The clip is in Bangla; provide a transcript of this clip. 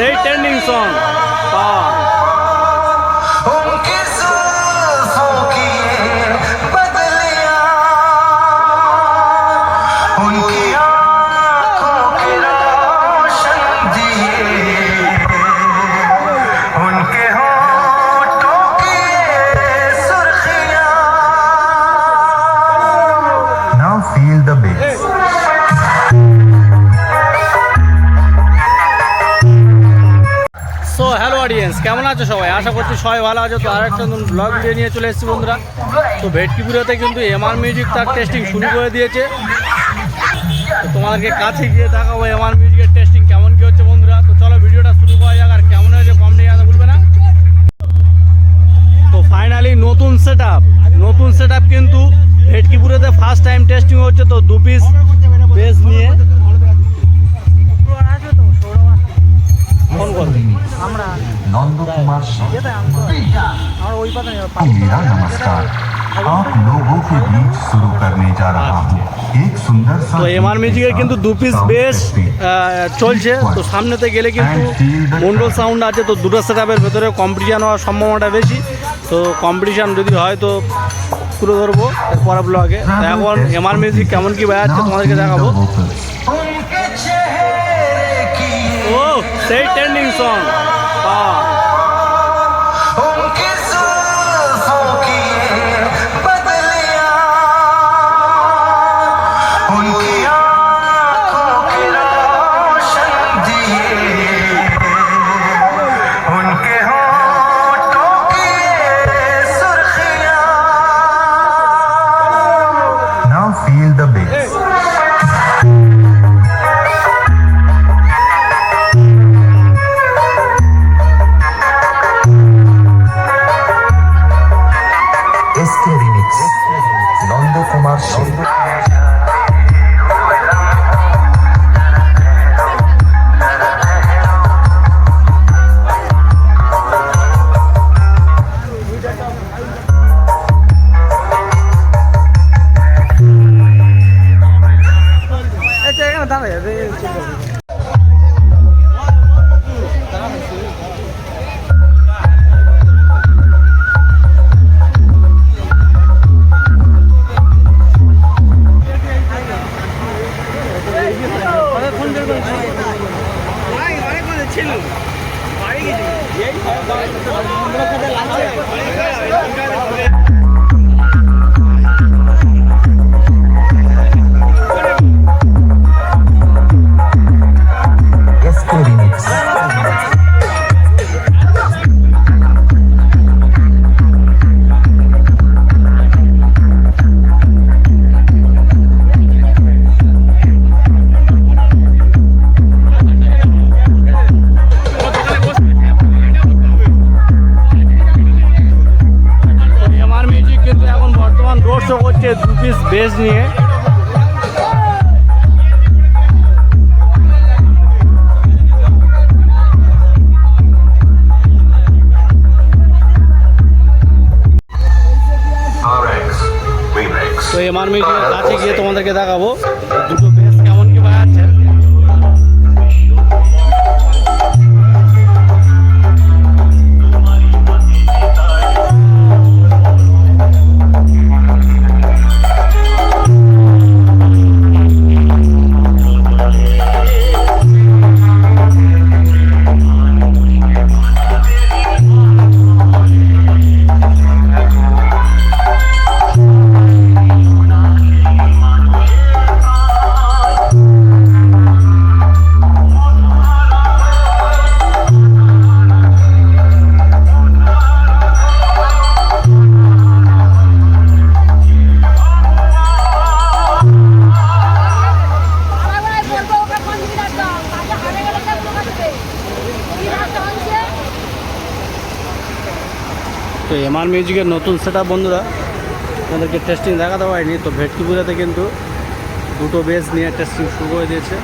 সেই ট্রেন্ডিং সং অডিয়েন্স কেমন আছো সবাই? আশা করছি সবাই ভালো আছো। তো আর একটা নতুন ব্লগ ভিডিও নিয়ে চলে এসেছি বন্ধুরা। তো ভেটকিপুরাতে কিন্তু এমআর মিউজিক তার টেস্টিং শুরু করে দিয়েছে। তো তোমাদেরকে কাছে গিয়ে দেখাবো এমআর মিউজিকের টেস্টিং কেমন কি হচ্ছে বন্ধুরা। তো চলো ভিডিওটা শুরু করা যাক, আর কেমন হয়েছে কমেন্টে জানাতে ভুলবে না। তো ফাইনালি নতুন সেট নতুন সেট কিন্তু ভেটকিপুরেতে ফার্স্ট টাইম টেস্টিং হচ্ছে। তো দু পিস বেস मेरा नमस्कार आप लोगों के बीच शुरू करने जा रहा हूँ एक सुंदर सा তো এমআর মিউজিকের কিন্তু দু পিস বেস চলছে তো সামনেতে গেলে কিন্তু মন্ডল সাউন্ড আছে তো দুটো সেট ভেতরে কম্পিটিশান হওয়ার সম্ভাবনাটা বেশি তো কম্পিটিশান যদি হয় তো পুরো ধরবো পরের ব্লগে তো এখন এমআর মিউজিক কেমন কি বাজাচ্ছে তোমাদেরকে দেখাবো उनके चेहरे की ও সেই ট্রেন্ডিং সং এসকে করছে দু পিস বেস নিয়ে RX Remix তো এমআর মিউজিকের কাছে গিয়ে তোমাদেরকে দেখাবো দুটো তো এমআর মিউজিকের নতুন সেট বন্ধুরা আমাদেরকে টেস্টিং দেখাতে পারিনি, তো ভেটকি পূজাতে কিন্তু দুটো বেস নিয়ে টেস্টিং শুরু করে দিয়েছে।